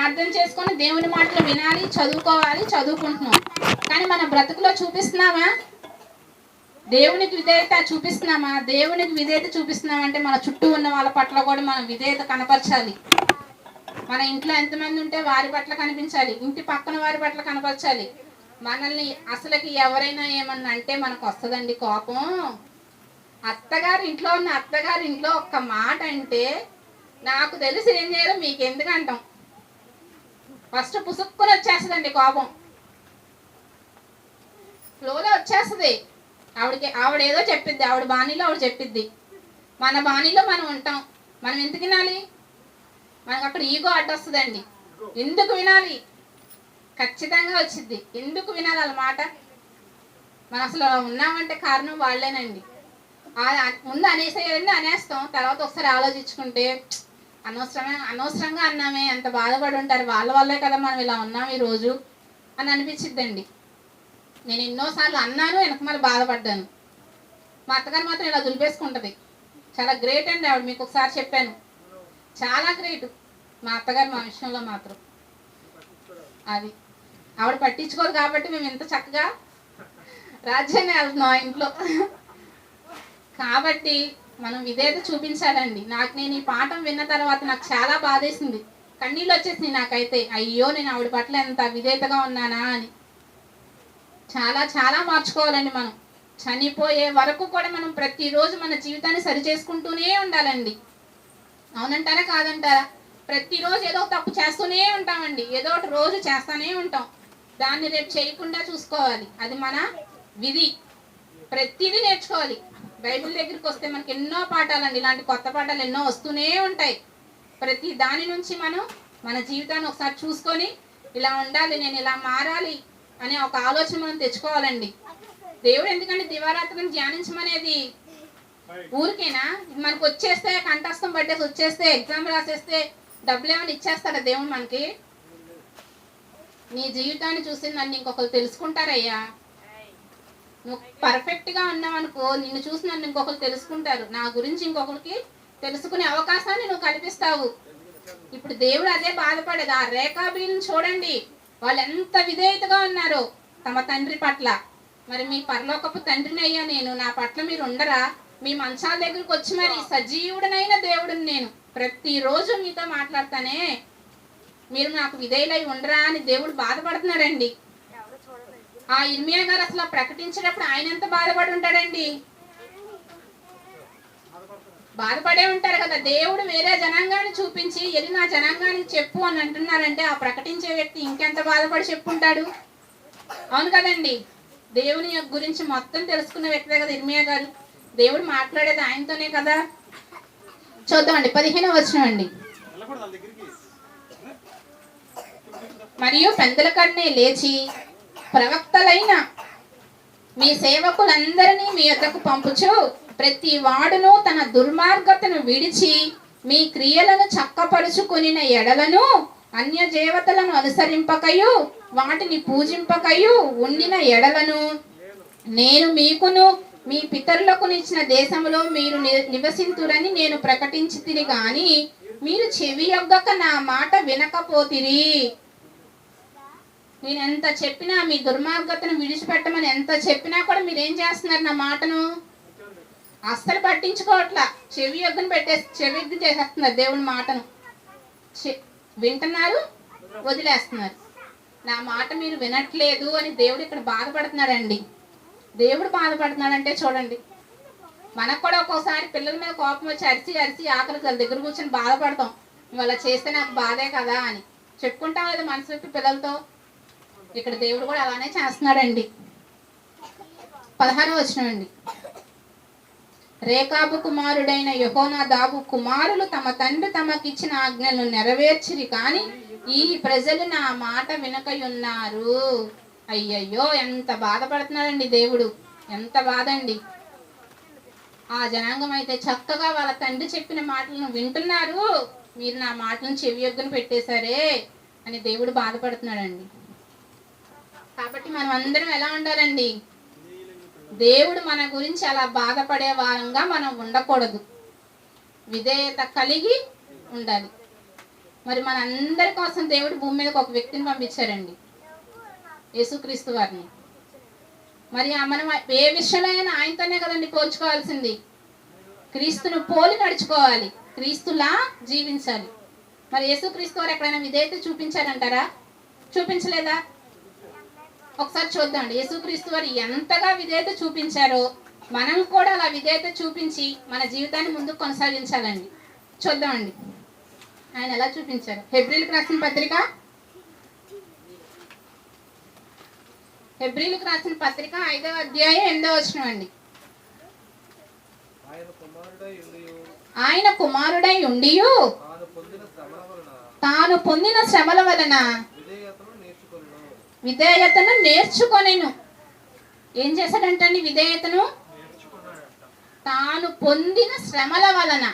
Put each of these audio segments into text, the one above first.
ప్రార్థన చేసుకొని దేవుని మాటలు వినాలి చదువుకోవాలి చదువుకుంటున్నాం. కానీ మన బ్రతుకులో చూపిస్తున్నామా? దేవునికి విధేయత చూపిస్తున్నామా? దేవునికి విధేయత చూపిస్తున్నామంటే మన చుట్టూ ఉన్న వాళ్ళ పట్ల కూడా మనం విధేయత కనపరచాలి. మన ఇంట్లో ఎంతమంది ఉంటే వారి పట్ల కనిపించాలి. ఇంటి పక్కన వారి పట్ల కనపరచాలి. మనల్ని అసలుకి ఎవరైనా ఏమన్నా అంటే మనకు వస్తుందండి కోపం. అత్తగారి ఇంట్లో ఉన్న అత్తగారి ఇంట్లో ఒక్క మాట అంటే నాకు తెలిసి ఏం చేయాలో మీకు ఎందుకు అంటాం. ఫస్ట్ పుసుక్కుని వచ్చేస్తుందండి కోపం. ఫ్లోలో వచ్చేస్తుంది. ఆవిడకి ఆవిడ ఏదో చెప్పిద్ది ఆవిడ బాణీలో ఆవిడ చెప్పిద్ది. మన బాణీలో మనం ఉంటాం. మనం ఎందుకు వినాలి? మనకు అక్కడ ఈగో అడ్డొస్తుందండి ఎందుకు వినాలి? ఖచ్చితంగా వచ్చింది ఎందుకు వినాలి వాళ్ళ మాట? మనం అసలు ఉన్నామంటే కారణం వాళ్ళేనండి. ముందు అనేసేయాలని అనేస్తాం. తర్వాత ఒకసారి ఆలోచించుకుంటే అనవసరమే అనవసరంగా అన్నామే ఎంత బాధపడి ఉంటారు వాళ్ళ వల్లే కదా మనం ఇలా ఉన్నాం ఈ రోజు అని అనిపించిద్దండి. నేను ఎన్నోసార్లు అన్నాను వెనక మళ్ళీ బాధపడ్డాను. మా అత్తగారు మాత్రం ఇలా దులిపేసుకుంటుంది. చాలా గ్రేట్ అండి ఆవిడ మీకు ఒకసారి చెప్పాను. చాలా గ్రేట్. మా అత్తగారు మా విషయంలో మాత్రం. అది. ఆవిడ పట్టించుకోదు కాబట్టి మేము ఇంత చక్కగా రాజ్యాన్ని వెళ్తున్నాం ఇంట్లో. కాబట్టి మనం విధేయత చూపించాలండి నాకు నేను ఈ పాఠం విన్న తర్వాత నాకు చాలా బాధేసింది. కన్నీళ్ళు వచ్చేసింది నాకైతే. అయ్యో నేను ఆవిడ పట్ల ఎంత విధేయతగా ఉన్నానా అని. చాలా చాలా మార్చుకోవాలండి మనం. చనిపోయే వరకు కూడా మనం ప్రతిరోజు మన జీవితాన్ని సరి చేసుకుంటూనే ఉండాలండి. అవునంటారా కాదంటారా? ప్రతిరోజు ఏదో ఒక తప్పు చేస్తూనే ఉంటామండి. ఏదో ఒకటి రోజు చేస్తూనే ఉంటాం. దాన్ని రేపు చేయకుండా చూసుకోవాలి. అది మన విధి. ప్రతిదీ నేర్చుకోవాలి. బైబిల్ దగ్గరికి వస్తే మనకి ఎన్నో పాఠాలండి. ఇలాంటి కొత్త పాఠాలు ఎన్నో వస్తూనే ఉంటాయి. ప్రతి దాని నుంచి మనం మన జీవితాన్ని ఒకసారి చూసుకొని ఇలా ఉండాలి నేను ఇలా మారాలి అనే ఒక ఆలోచన మనం తెచ్చుకోవాలండి. దేవుడు ఎందుకంటే దివారాత్రులను ధ్యానించమనేది ఊరికేనా? మనకు వచ్చేస్తే కంఠస్థం పట్టేసి వచ్చేస్తే ఎగ్జామ్ రాసేస్తే డబ్బులు ఏమైనా ఇచ్చేస్తాడా దేవుడు మనకి? నీ జీవితాన్ని చూసి నన్ను ఇంకొకరు తెలుసుకుంటారయ్యా. నువ్వు పర్ఫెక్ట్గా ఉన్నావనుకో నిన్ను చూసి నన్ను ఇంకొకరు తెలుసుకుంటారు. నా గురించి ఇంకొకరికి తెలుసుకునే అవకాశాన్ని నువ్వు కల్పిస్తావు. ఇప్పుడు దేవుడు అదే బాధపడేది. ఆ రేఖాబీలను చూడండి. వాళ్ళు ఎంత విధేయతగా ఉన్నారో తమ తండ్రి పట్ల. మరి మీ పరలోకపు తండ్రిని అయ్యా నేను. నా పట్ల మీరు ఉండరా? మీ మంచాల దగ్గరకు వచ్చి మరి సజీవుడనైన దేవుడిని నేను ప్రతిరోజు మీతో మాట్లాడతానే. మీరు నాకు విధేయులై ఉండరా అని దేవుడు బాధపడుతున్నాడండి. ఆ ఇర్మియా గారు అసలు ప్రకటించేటప్పుడు ఆయన ఎంత బాధపడి ఉంటాడండి? బాధపడే ఉంటారు కదా. దేవుడు వేరే జనాంగాన్ని చూపించి వెళ్ళి నా జనాంగానికి చెప్పు అని అంటున్నారంటే ఆ ప్రకటించే వ్యక్తి ఇంకెంత బాధపడి చెప్పుంటాడు? అవును కదండి. దేవుని గురించి మొత్తం తెలుసుకున్న వ్యక్తే కదా ఇర్మియా గారు. దేవుడు మాట్లాడేది ఆయనతోనే కదా. చూద్దామండి పదిహేనవ వచనం అండి. మరియు పెందల కన్నే లేచి ప్రవక్తలైన మీ సేవకులందరినీ మీ యొద్దకు పంపుచు ప్రతి వాడును తన దుర్మార్గతను విడిచి మీ క్రియలను చక్కపరుచుకునిన ఎడలను అన్య దేవతలను అనుసరింపకయు వాటిని పూజింపకయు ఉండిన ఎడలను. నేను మీకును మీ పితరులకు ఇచ్చిన దేశంలో మీరు ని- నివసింతురని నేను ప్రకటించితిని గాని మీరు చెవి యొగ్గక నా మాట వినకపోతిరి. నేను ఎంత చెప్పినా మీ దుర్మార్గతను విడిచిపెట్టమని ఎంత చెప్పినా కూడా మీరు ఏం చేస్తున్నారు నా మాటను? అస్సలు పట్టించుకోవట్లా. చెవి యొగ్గను పెట్టే చెవి ఎగ్గు చేసేస్తున్నారు దేవుని మాటను. చె- వింటున్నారు? వదిలేస్తున్నారు. నా మాట మీరు వినట్లేదు అని దేవుడు ఇక్కడ బాధపడుతున్నాడండి. దేవుడు బాధపడుతున్నాడంటే చూడండి. మనకు కూడా ఒక్కోసారి పిల్లల మీద కోపం వచ్చి అరిచి అరిచి ఆకలి వాళ్ళ దగ్గర కూర్చొని బాధపడతాం. ఇవాళ అలా చేస్తే నాకు బాధే కదా అని. చెప్పుకుంటాం కదా మనసు పిల్లలతో. ఇక్కడ దేవుడు కూడా అలానే చేస్తున్నాడండి. పదహారో అండి. రేఖాపు కుమారుడైన యహోనా దాబు కుమారులు తమ తండ్రి తమకిచ్చిన ఆజ్ఞలను నెరవేర్చిరి కానీ ఈ ప్రజలు నా మాట వినకయున్నారు. అయ్యయ్యో ఎంత బాధపడుతున్నాడండి దేవుడు. ఎంత బాధ అండి ఆ జనాంగం అయితే చక్కగా వాళ్ళ తండ్రి చెప్పిన మాటలను వింటున్నారు. మీరు నా మాటలను ఎగ్గును పెట్టేశారే అని దేవుడు బాధపడుతున్నాడండి. కాబట్టి మనం అందరం ఎలా ఉండాలండి? దేవుడు మన గురించి అలా బాధపడే వారంగా మనం ఉండకూడదు. విధేయత కలిగి ఉండాలి. మరి మన అందరి కోసం దేవుడు భూమి మీదకి ఒక వ్యక్తిని పంపించారండి. యేసుక్రీస్తు వారిని. మరి మనం ఏ విషయంలో అయినా ఆయనతోనే కదండి పోల్చుకోవాల్సింది. క్రీస్తును పోలి నడుచుకోవాలి. క్రీస్తులా జీవించాలి. మరి యేసుక్రీస్తు వారు ఎక్కడైనా విధేయత చూపించారంటారా? చూపించలేదా? ఒకసారి చూద్దామండి. యేసుక్రీస్తు వారు ఎంతగా విధేయత చూపించారో మనం కూడా అలా విధేయత చూపించి మన జీవితాన్ని ముందుకు కొనసాగించాలండి. చూద్దామండి. ఆయన ఎలా చూపించారు? హెబ్రిల్కి రాసిన పత్రిక? హెబ్రిల్కి రాసిన పత్రిక ఐదవ అధ్యాయం ఎనిమిదవ వచనం అండి. ఆయన కుమారుడై ఉండియు. తాను పొందిన శ్రమల వలన తాను పొందిన శ్రమల వలన విధేయతను నేర్చుకొనును విధేయతను నేర్చుకొనేను. ఏం చేశాడంటండి విధేయతను? తాను పొందిన శ్రమల వలన.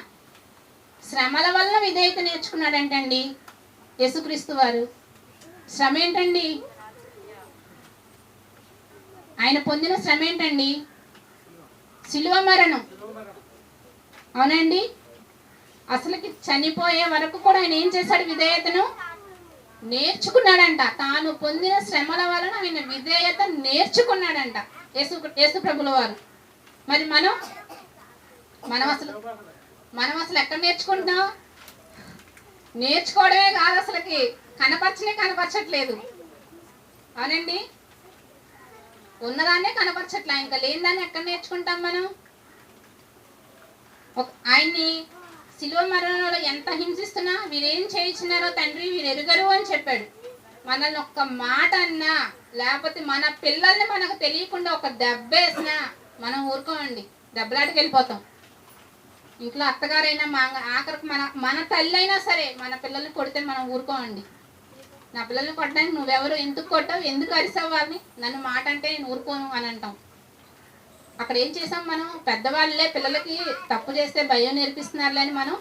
శ్రమల వలన విధేయత నేర్చుకున్నాడంటండి యేసుక్రీస్తు వారు. శ్రమ ఏంటండి ఆయన పొందిన శ్రమ ఏంటండి శిలువ మరణం. అవునండి? అసలుకి చనిపోయే వరకు కూడా ఆయన ఏం చేశాడు విధేయతను? నేర్చుకున్నాడంట. తాను పొందిన శ్రమల వలన ఆయన విధేయత నేర్చుకున్నాడంట యేసు యేసు ప్రభుల వారు. మరి మనం మనం అసలు మనం అసలు ఎక్కడ నేర్చుకుంటున్నాం? నేర్చుకోవడమే కాదు అసలుకి. కనపరచనే కనపరచట్లేదు. అవునండి? ఉన్నదాన్నే కనపరచట్లే. ఇంకా లేనిదాన్ని ఎక్కడ నేర్చుకుంటాం మనం? ఆయన్ని శిలువ మరణంలో ఎంత హింసిస్తున్నా వీరేం చేయించినారో తండ్రి వీరు ఎరుగరు చెప్పాడు. మనల్ని ఒక్క మాట అన్నా లేకపోతే మన పిల్లల్ని మనకు తెలియకుండా ఒక దెబ్బ వేసినా మనం ఊరుకోమండి. దెబ్బలాటకి వెళ్ళిపోతాం. ఇంట్లో అత్తగారైనా మా ఆఖరికి మన మన తల్లి అయినా సరే మన పిల్లల్ని కొడితే మనం ఊరుకోమండి. నా పిల్లల్ని కొట్టడానికి నువ్వెవరు ఎందుకు కొట్టావు ఎందుకు అరిసావు వాళ్ళని? నన్ను మాట అంటే నేను ఊరుకోను అని అంటాం. అక్కడ ఏం చేసాం మనం? పెద్దవాళ్ళే పిల్లలకి తప్పు చేస్తే భయం నేర్పిస్తున్నారులే అని మనం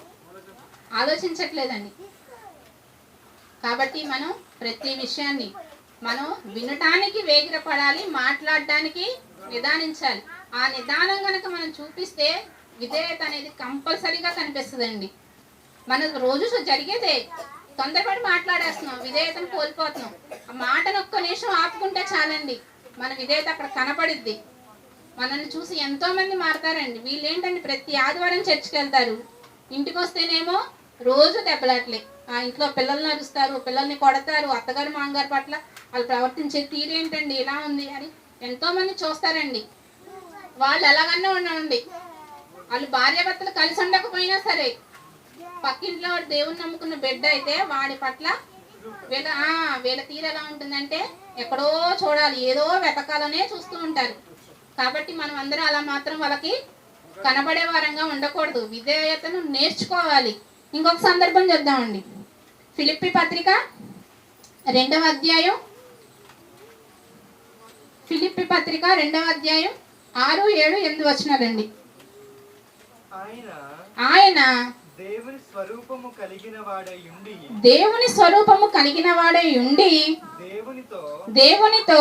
ఆలోచించట్లేదండి. కాబట్టి మనం ప్రతి విషయాన్ని మనం వినటానికి వేగిరపడాలి మాట్లాడడానికి నిదానించాలి. ఆ నిదానం కనుక మనం చూపిస్తే విధేయత అనేది కంపల్సరీగా కనిపిస్తుందండి. మన రోజు జరిగేదే తొందరపడి మాట్లాడేస్తున్నాం విధేయతను కోల్పోతున్నాం. ఆ మాటను ఒక్క నిమిషం ఆపుకుంటే చాలండి మన విధేయత అక్కడ కనపడిద్ది. మనల్ని చూసి ఎంతోమంది మారుతారండి. మారతారండి వీళ్ళు ఏంటండి ప్రతి ఆదివారం చర్చికి వెళ్తారు ఇంటికి వస్తేనేమో రోజు దెబ్బలాట్లే. ఆ ఇంట్లో పిల్లల్ని అరుస్తారు పిల్లల్ని కొడతారు అత్తగారు మామగారు పట్ల వాళ్ళు ప్రవర్తించే తీరేంటండి ఇలా ఉంది అని ఎంతోమంది చూస్తారండి. వాళ్ళు ఎలాగన్నా ఉండండి. వాళ్ళు భార్యాభర్తలు కలిసి ఉండకపోయినా సరే పక్కింట్లో వాడు దేవుని నమ్ముకున్న బిడ్డ అయితే వాడి పట్ల వీళ్ళ వీళ్ళ తీరు ఎలా ఉంటుందంటే ఎక్కడో చూడాలి ఏదో వెతకాలనే చూస్తూ ఉంటారు. కాబట్టి మనం అందరం అలా మాత్రం వాళ్ళకి కనబడే వారంగా ఉండకూడదు. విధేయతను నేర్చుకోవాలి. ఇంకొక సందర్భం చూద్దామండి ఫిలిప్పి పత్రిక రెండవ అధ్యాయం. ఫిలిప్పి పత్రిక రెండవ అధ్యాయం ఆరు ఏడు ఎనిమిది వచ్చినారండి ఆయన దేవుని స్వరూపము కలిగిన వాడై ఉండి దేవుని స్వరూపము కలిగిన వాడై ఉండి దేవునితో దేవునితో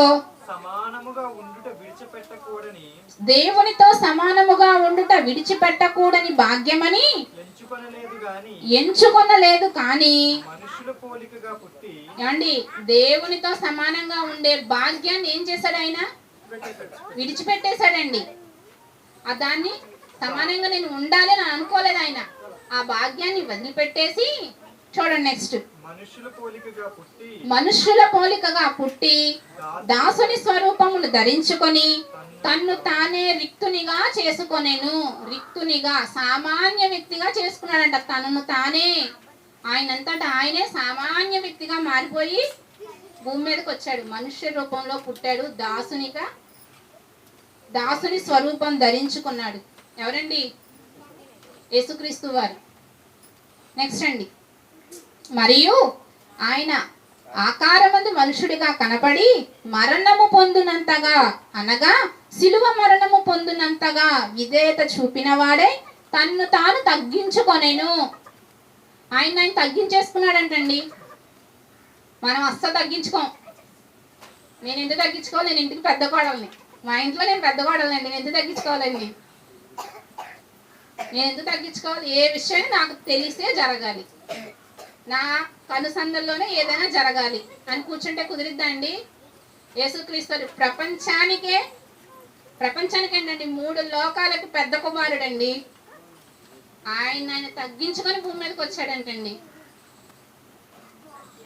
సమానముగా ఉండుట విడిచిపెట్టకూడని దేవునితో సమానముగా ఉండుట విడిచిపెట్టకూడని భాగ్యమని ఎంచుకొనలేదు గాని ఎంచుకొనలేదు కానీ ఏమండి దేవునితో సమానంగా ఉండే భాగ్యాన్ని ఏం చేశాడు ఆయన? విడిచిపెట్టేశాడండి. ఆ దాన్ని సమానంగా నేను ఉండాలి అని అనుకోలేదు ఆయన. ఆ భాగ్యాన్ని వదిలిపెట్టేసి చూడండి నెక్స్ట్. మనుష్యుల పోలికగా పుట్టి దాసుని స్వరూపమును ధరించుకొని తన్ను తానే రిక్తునిగా చేసుకొనేను. రిక్తునిగా సామాన్య వ్యక్తిగా చేసుకున్నాడంట. తనను తానే ఆయనంతటా ఆయనే సామాన్య వ్యక్తిగా మారిపోయి భూమి మీదకి వచ్చాడు. మనుష్య రూపంలో పుట్టాడు. దాసునిగా దాసుని స్వరూపం ధరించుకున్నాడు. ఎవరండి? యేసుక్రీస్తు వారు. నెక్స్ట్ అండి మరియు ఆయన ఆకారమందు మనుషుడిగా కనపడి మరణము పొందునంతగా అనగా శిలువ మరణము పొందునంతగా విధేయత చూపినవాడే తన్ను తాను తగ్గించుకొనేను. ఆయన ఆయన తగ్గించేసుకున్నాడంటండి. మనం అస్సలు తగ్గించుకోం. నేను ఎందుకు తగ్గించుకోవాలి? నేను ఇంటికి పెద్ద కోడల్ని. మా ఇంట్లో నేను పెద్ద కోడలండి నేను ఎందుకు తగ్గించుకోవాలండి? నేను ఎందుకు తగ్గించుకోవాలి? ఏ విషయాన్ని నాకు తెలిసే జరగాలి. నా కనుసందల్లోనే ఏదైనా జరగాలి. అని కూర్చుంటే కుదిరిద్దా అండి యేసుక్రీస్తు ప్రపంచానికే ప్రపంచానికి ఏంటండి మూడు లోకాలకు పెద్ద కుమారుడండి. ఆయన ఆయన తగ్గించుకొని భూమి మీదకి వచ్చాడంటండి.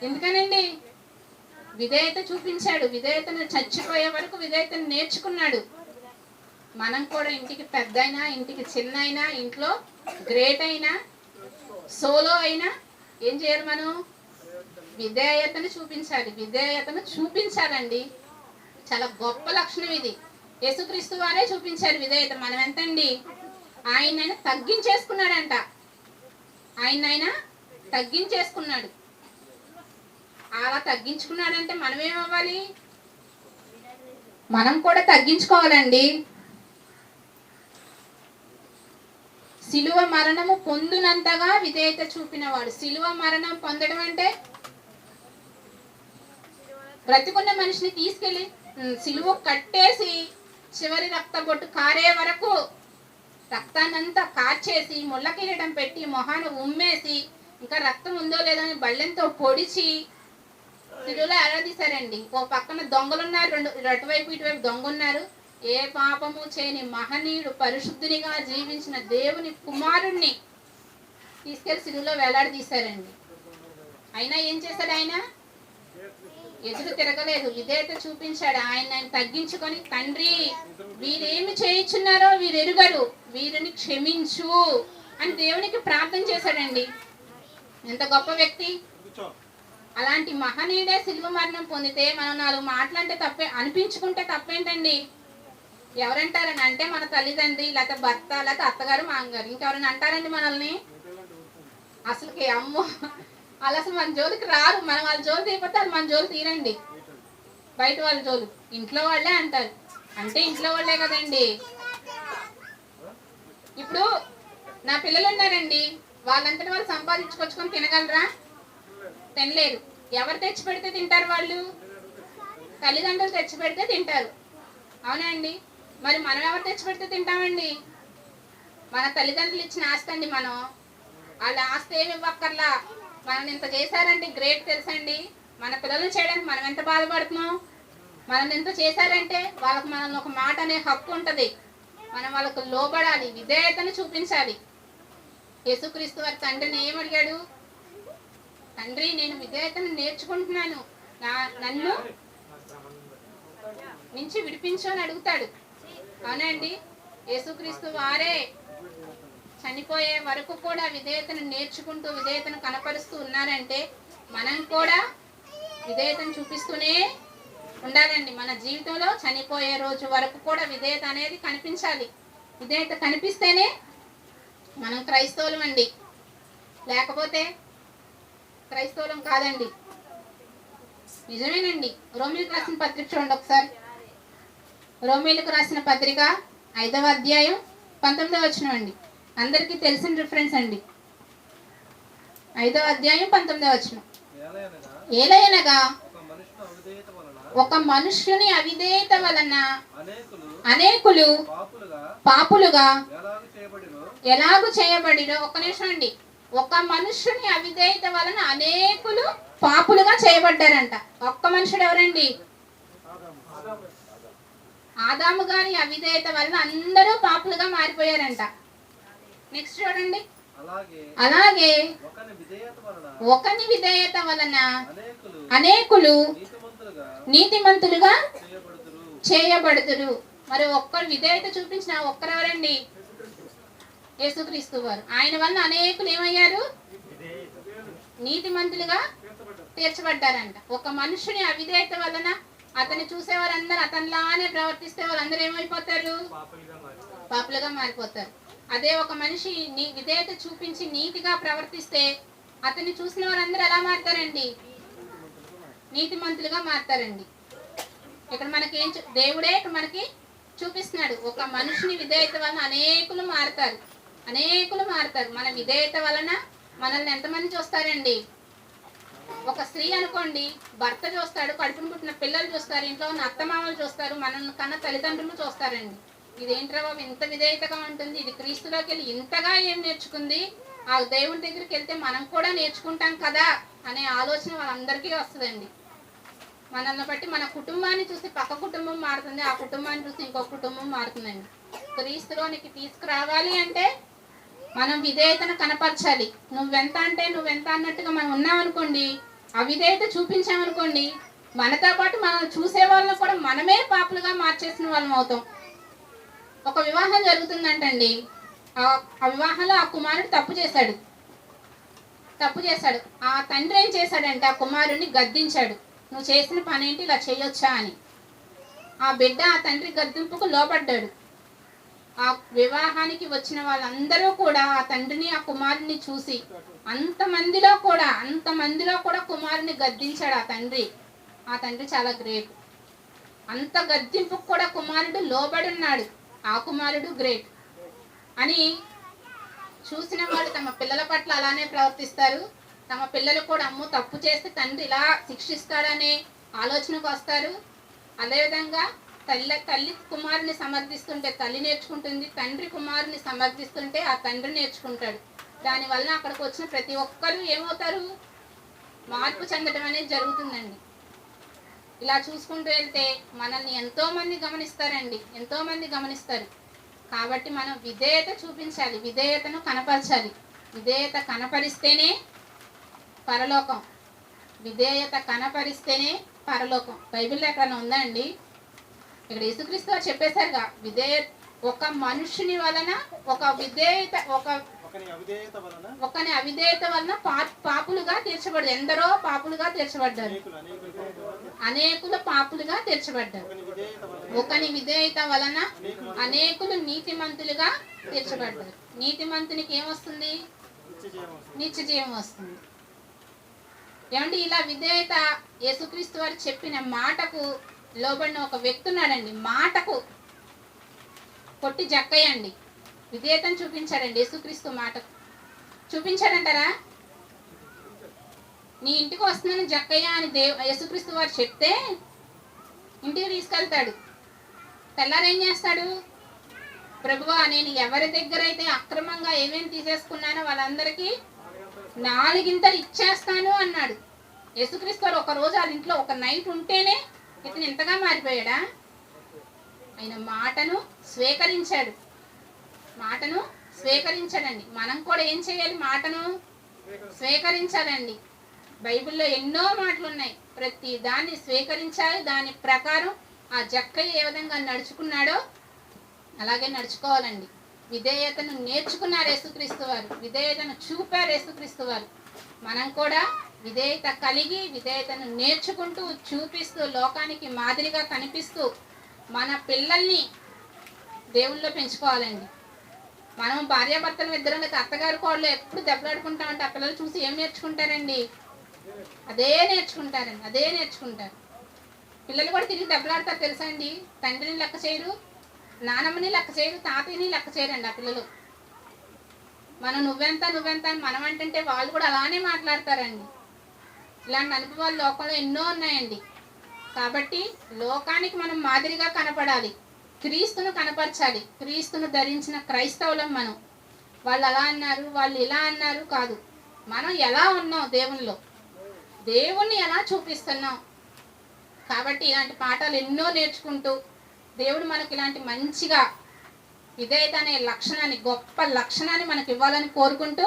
ఎందుకనండి? విధేయత చూపించాడు. విధేయతను చచ్చిపోయే వరకు విధేయతను నేర్చుకున్నాడు. మనం కూడా ఇంటికి పెద్ద అయినా ఇంటికి చిన్న అయినా ఇంట్లో గ్రేట్ అయినా సోలో అయినా ఏం చేయాలి మనం? విధేయతను చూపించాలి. విధేయతను చూపించాలండి. చాలా గొప్ప లక్షణం ఇది. యేసుక్రీస్తు వారే చూపించారు విధేయత. మనం ఎంతండి? ఆయన ఆయన తగ్గించేసుకున్నాడంట. ఆయన ఆయన తగ్గించేసుకున్నాడు. అలా తగ్గించుకున్నాడంటే మనం ఏమవ్వాలి మనం కూడా తగ్గించుకోవాలండి. సిలువ మరణము పొందునంతగా విధేయత చూపినవాడు. శిలువ మరణం పొందడం అంటే? బ్రతికున్న మనిషిని తీసుకెళ్ళి సిలువ కట్టేసి చివరి రక్త బొట్టు కారే వరకు రక్తాన్నంతా కార్చేసి ముళ్ళ కిరీటం పెట్టి మొహాన ఉమ్మేసి ఇంకా రక్తం ఉందో లేదో అని బళ్ళెంతో పొడిచి సిలువలో ఆరాధిస్తారండి. ఓ పక్కన దొంగలున్నారు రెండు అటువైపు ఇటువైపు దొంగ ఉన్నారు. ఏ పాపము చేయని మహనీయుడు పరిశుద్ధునిగా జీవించిన దేవుని కుమారుణ్ణి తీసుకెళ్ళి సిలువలో వేలాడదీశారండి. అయినా ఏం చేశాడు ఆయన? ఎదురు తిరగలేదు. విధేయత చూపించాడు. ఆయన ఆయన తగ్గించుకొని తండ్రి వీరేమి చేయించున్నారో వీరు ఎరుగరు వీరిని క్షమించు అని దేవునికి ప్రార్థన చేశాడండి. ఎంత గొప్ప వ్యక్తి. అలాంటి మహనీయుడే శిల్వ మరణం పొందితే మనం నాలుగు మాటలంటే తప్పే అనిపించుకుంటే తప్పేంటండి? ఎవరంటారని అంటే మన తల్లిదండ్రి లేకపోతే భర్త లేకపోతే అత్తగారు మామగారు ఇంకెవరైనా అంటారండి మనల్ని? అసలుకి అమ్మో వాళ్ళు అసలు మన జోలికి రారు. మనం వాళ్ళ జోలు తీయకపోతే వాళ్ళు మన జోలు తీరండి. బయట వాళ్ళ జోలు. ఇంట్లో వాళ్ళే అంటారు. అంటే ఇంట్లో వాళ్ళే కదండి. ఇప్పుడు నా పిల్లలు ఉన్నారండి. వాళ్ళంతటి వాళ్ళు సంపాదించుకొచ్చుకొని తినగలరా? తినలేరు. ఎవరు తెచ్చి పెడితే తింటారు వాళ్ళు? తల్లిదండ్రులు తెచ్చి పెడితే తింటారు. అవునా అండి? మరి మనం ఎవరు తెచ్చిపెడితే తింటామండి? మన తల్లిదండ్రులు ఇచ్చిన ఆస్తి అండి మనం. వాళ్ళ ఆస్తి ఏమి ఇవ్వక్కర్లా. మనం ఇంత చేశారంటే గ్రేట్ తెలుసండి. మన పిల్లలు చేయడానికి మనం ఎంత బాధపడుతున్నాం? మనం ఎంత చేశారంటే వాళ్ళకి మనల్ని ఒక మాట అనే హక్కు ఉంటుంది. మనం వాళ్ళకు లోబడాలి విధేయతను చూపించాలి. యేసుక్రీస్తు వారి తండ్రిని ఏమడిగాడు తండ్రి నేను విధేయతను నేర్చుకుంటున్నాను. నా నన్ను నుంచి విడిపించు అని అడుగుతాడు. అవునండి. యేసుక్రీస్తు వారే చనిపోయే వరకు కూడా విధేయతను నేర్చుకుంటూ విధేయతను కనపరుస్తూ ఉన్నారంటే మనం కూడా విధేయతను చూపిస్తూనే ఉండాలండి. మన జీవితంలో చనిపోయే రోజు వరకు కూడా విధేయత అనేది కనిపించాలి. విధేయత కనిపిస్తేనే మనం క్రైస్తవులం అండి. లేకపోతే క్రైస్తవులం కాదండి. నిజమేనండి. రోమిల్ రాసిన పత్రిక చూడండి ఒకసారి. రోమిలకు రాసిన పత్రిక ఐదవ అధ్యాయం పంతొమ్మిదవ వచనం అండి. అందరికీ తెలిసిన రిఫరెన్స్ అండి. ఐదవ అధ్యాయం పంతొమ్మిదవ వచనం. ఏలయనగా ఒక మనుషుని వలన మనుష్యుని అవిధేయత వలన అనేకులు పాపులుగా ఎలాగు చేయబడినో ఒక్క నిమిషం అండి. ఒక మనుష్యుని అవిధేయత వలన అనేకులు పాపులుగా చేయబడ్డారంట. ఒక్క మనుషుడు ఎవరండి? ఆదాము గారి అవిధేయత వలన అందరూ పాపులుగా మారిపోయారంట. నెక్స్ట్ చూడండి. అలాగే ఒకని విధేయత వలన అనేకులు నీతిమంతులుగా చేయబడుతురు మరి ఒక్కరు విధేయత చూపించిన ఒక్కరెవరండి? యేసుక్రీస్తు వారు. ఆయన వల్ల అనేకులు ఏమయ్యారు? నీతిమంతులుగా తీర్చబడ్డారంట. ఒక మనుషుని అవిధేయత వలన అతన్ని చూసేవారందరూ అతనిలానే ప్రవర్తిస్తే వాళ్ళందరూ ఏమైపోతారు? పాపులుగా మారి పాపులుగా మారిపోతారు. అదే ఒక మనిషి నీ విధేయత చూపించి నీతిగా ప్రవర్తిస్తే అతన్ని చూసిన వారందరూ ఎలా మారుతారండి? నీతిమంతులుగా మారుతారండి. ఇక్కడ మనకి ఏం దేవుడే ఇక్కడ మనకి చూపిస్తున్నాడు. ఒక మనిషిని విధేయత వలన అనేకులు మారుతారు. అనేకులు మారుతారు. మన విధేయత వలన మనల్ని ఎంతమంది చూస్తారండి? ఒక స్త్రీ అనుకోండి భర్త చూస్తాడు కడుపును పుట్టిన పిల్లలు చూస్తారు ఇంట్లో ఉన్న అత్తమామలు చూస్తారు మనల్ని కన్న తల్లిదండ్రులు చూస్తారండి. ఇదేంట్రా బాబు ఇంత విధేయతగా ఉంటుంది ఇది క్రీస్తులోకి వెళ్ళి ఇంతగా ఏం నేర్చుకుంది? ఆ దేవుడి దగ్గరికి వెళ్తే మనం కూడా నేర్చుకుంటాం కదా అనే ఆలోచన వాళ్ళందరికీ వస్తుందండి. మనల్ని బట్టి మన కుటుంబాన్ని చూసి పక్క కుటుంబం మారుతుంది ఆ కుటుంబాన్ని చూసి ఇంకో కుటుంబం మారుతుందండి. క్రీస్తులోనికి తీసుకురావాలి అంటే మనం విధేయతను కనపరచాలి. నువ్వెంత అంటే నువ్వెంత అన్నట్టుగా మనం ఉన్నామనుకోండి అవిధేయత చూపించామనుకోండి మనతో పాటు మనం చూసే వాళ్ళని కూడా మనమే పాపులుగా మార్చేసిన వాళ్ళం అవుతాం. ఒక వివాహం జరుగుతుందంటండి. ఆ- ఆ వివాహంలో ఆ కుమారుడు తప్పు చేశాడు. తప్పు చేశాడు. ఆ తండ్రి ఏం చేశాడంటే ఆ కుమారుడిని గద్దించాడు. నువ్వు చేసిన పనేంటి? ఇలా చేయొచ్చా? అని. ఆ బిడ్డ ఆ తండ్రి గద్దింపుకు లోపడ్డాడు ఆ వివాహానికి వచ్చిన వాళ్ళందరూ కూడా ఆ తండ్రిని ఆ కుమారుని చూసి అంతమందిలో కూడా అంతమందిలో కూడా కుమారుని గద్దించాడు ఆ తండ్రి. ఆ తండ్రి చాలా గ్రేట్. అంత గద్దింపుకు కూడా కుమారుడు లోబడి ఉన్నాడు. ఆ కుమారుడు గ్రేట్. అని చూసిన వాళ్ళు తమ పిల్లల పట్ల అలానే ప్రవర్తిస్తారు. తమ పిల్లలు కూడా అమ్ము తప్పు చేస్తే తండ్రి ఇలా శిక్షిస్తాడనే ఆలోచనకు వస్తారు. అదేవిధంగా తల్లి తల్లి కుమారుని సమర్థిస్తుంటే తల్లి నేర్చుకుంటుంది తండ్రి కుమారుని సమర్థిస్తుంటే ఆ తండ్రి నేర్చుకుంటాడు. దానివల్ల అక్కడికి వచ్చిన ప్రతి ఒక్కరూ ఏమవుతారు? మార్పు చెందడం అనేది జరుగుతుందండి. ఇలా చూసుకుంటూ వెళ్తే మనల్ని ఎంతోమంది గమనిస్తారండి. ఎంతోమంది గమనిస్తారు. కాబట్టి మనం విధేయత చూపించాలి. విధేయతను కనపరచాలి. విధేయత కనపరిస్తేనే పరలోకం. విధేయత కనపరిస్తేనే పరలోకం. బైబిల్లో ఎక్కడైనా ఉందా అండి? ఇక్కడ యేసుక్రీస్తు వారు చెప్పేశారుగా విధేయ ఒక మనుషుని వలన ఒక విధేయత ఒక ఒకని అవిధేయత వలన పాపులుగా తీర్చబడ్డారు. ఎందరో పాపులుగా తీర్చబడ్డారు. అనేకులు పాపులుగా తీర్చబడ్డారు. ఒకని విధేయత వలన అనేకులు నీతిమంతులుగా తీర్చబడ్డారు. నీతిమంతునికి ఏమొస్తుంది. నిత్య జీవం వస్తుంది. ఏమంటే ఇలా విధేయత యేసుక్రీస్తు వారు చెప్పిన మాటకు లోబడిన ఒక వ్యక్తి ఉన్నాడండి మాటకు కొట్టి జక్కయ్యండి. విధేయతను చూపించాడండి యేసుక్రీస్తు మాటకు. చూపించాడంటారా? నీ ఇంటికి వస్తున్నాను జక్కయ్య అని దేవ్ యేసుక్రీస్తు వారు చెప్తే ఇంటికి తీసుకెళ్తాడు. తెల్లారేం చేస్తాడు? ప్రభువా నేను ఎవరి దగ్గర అయితే అక్రమంగా ఏమేమి తీసేసుకున్నానో వాళ్ళందరికీ నాలుగింతలు ఇచ్చేస్తాను అన్నాడు. యేసుక్రీస్తు వారు ఒక రోజు వాళ్ళ ఇంట్లో ఒక నైట్ ఉంటేనే ఇతను ఇంతగా మారిపోయాడా? ఆయన మాటను స్వీకరించాడు. మాటను స్వీకరించాడండి. మనం కూడా ఏం చేయాలి? మాటను స్వీకరించాలండి. బైబిల్లో ఎన్నో మాటలు ఉన్నాయి ప్రతి దాన్ని స్వీకరించాలి. దాని ప్రకారం ఆ జక్కయ్య ఏ విధంగా నడుచుకున్నాడో అలాగే నడుచుకోవాలండి. విధేయతను నేర్చుకున్నారు యేసుక్రీస్తు వారు. విధేయతను చూపారు యేసుక్రీస్తు వారు. మనం కూడా విధేయత కలిగి విధేయతను నేర్చుకుంటూ చూపిస్తూ లోకానికి మాదిరిగా కనిపిస్తూ మన పిల్లల్ని దేవుళ్ళు పెంచుకోవాలండి. మనం భార్యాభర్తలు ఇద్దరం అయితే అత్తగారు కోళ్ళు ఎప్పుడు దెబ్బలాడుకుంటామంటే ఆ పిల్లలు చూసి ఏం నేర్చుకుంటారండి? అదే నేర్చుకుంటారండి అదే నేర్చుకుంటారు. పిల్లలు కూడా తిరిగి దెబ్బలాడతారు తెలుసా అండి? తండ్రిని లెక్క చేయరు నానమ్మని లెక్క చేయరు తాతయ్యని లెక్క చేయరండి ఆ పిల్లలు. మనం నువ్వెంత నువ్వెంత అని మనం అంటుంటే వాళ్ళు కూడా అలానే మాట్లాడతారండి. ఇలాంటి అనుభవాలు లోకంలో ఎన్నో ఉన్నాయండి. కాబట్టి లోకానికి మనం మాదిరిగా కనపడాలి. క్రీస్తును కనపరచాలి. క్రీస్తును ధరించిన క్రైస్తవులం మనం. వాళ్ళు అలా అన్నారు వాళ్ళు ఇలా అన్నారు కాదు. మనం ఎలా ఉన్నాం దేవునిలో? దేవుణ్ణి ఎలా చూపిస్తున్నాం? కాబట్టి ఇలాంటి పాఠాలు ఎన్నో నేర్చుకుంటూ దేవుడు మనకి ఇలాంటి మంచిగా విధేయత అనే లక్షణాన్ని గొప్ప లక్షణాన్ని మనకి ఇవ్వాలని కోరుకుంటూ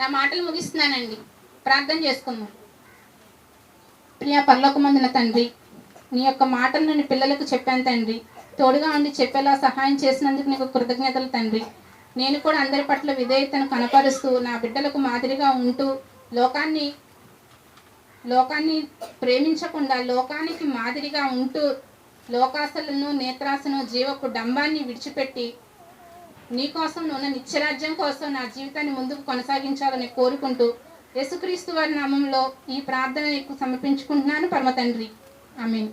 నా మాటలు ముగిస్తున్నానండి. ప్రార్థన చేసుకుందాం. ప్రియా పర్లోకమందిన తండ్రి నీ యొక్క మాటలు నేను పిల్లలకు చెప్పాను తండ్రి. తోడుగా ఉండి చెప్పేలా సహాయం చేసినందుకు నీకు కృతజ్ఞతలు తండ్రి. నేను కూడా అందరి పట్ల విధేయతను కనపరుస్తూ నా బిడ్డలకు మాదిరిగా ఉంటూ లోకాన్ని లోకాన్ని ప్రేమించకుండా లోకానికి మాదిరిగా ఉంటూ లోకాసలను నేత్రాసను జీవకు డంబాన్ని విడిచిపెట్టి నీకోసం నున్న నిత్యరాజ్యం కోసం నా జీవితాన్ని ముందుకు కొనసాగించాలని కోరుకుంటూ యేసుక్రీస్తు వారి నామంలో ఈ ప్రార్థన నీకు సమర్పించుకుంటున్నాను పరమ తండ్రి మీన్